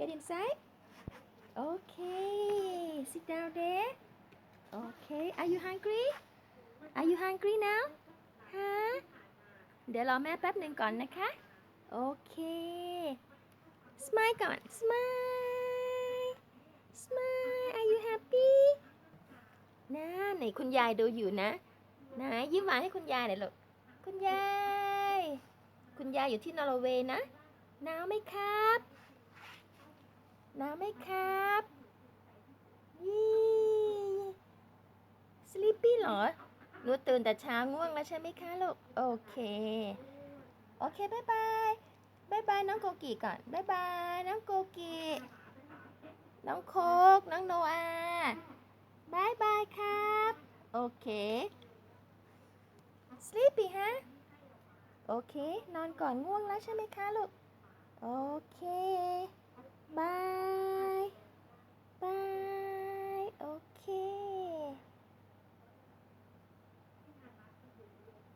get inside okay sit down there okay are you hungry are you hungry now ฮะเดี๋ยวรอแม่แป๊บหนึ่งก่อนนะคะ โอเค smile ก่อน smile smile are you happy นะไหนคุณยายดูอยู่นะไหนยิ้มหวานให้คุณยายหน่อยลูก คุณยาย คุณยายอยู่ที่นอร์เวย์นะ หนาวไหมครับ นาวไหมครับยี่สลิปปี้เหรอหนูตื่นแต่เช้าง่วงแล้วใช่ไหมคะลูก โอเค โอเคบายบายบายบายน้องโกกีก่อนบายบายน้องโกกีน้องโคก น้องโนอาบายบายครับ โอเค sleepy ฮะ โอเค นอนก่อนง่วงแล้วใช่ไหมคะลูก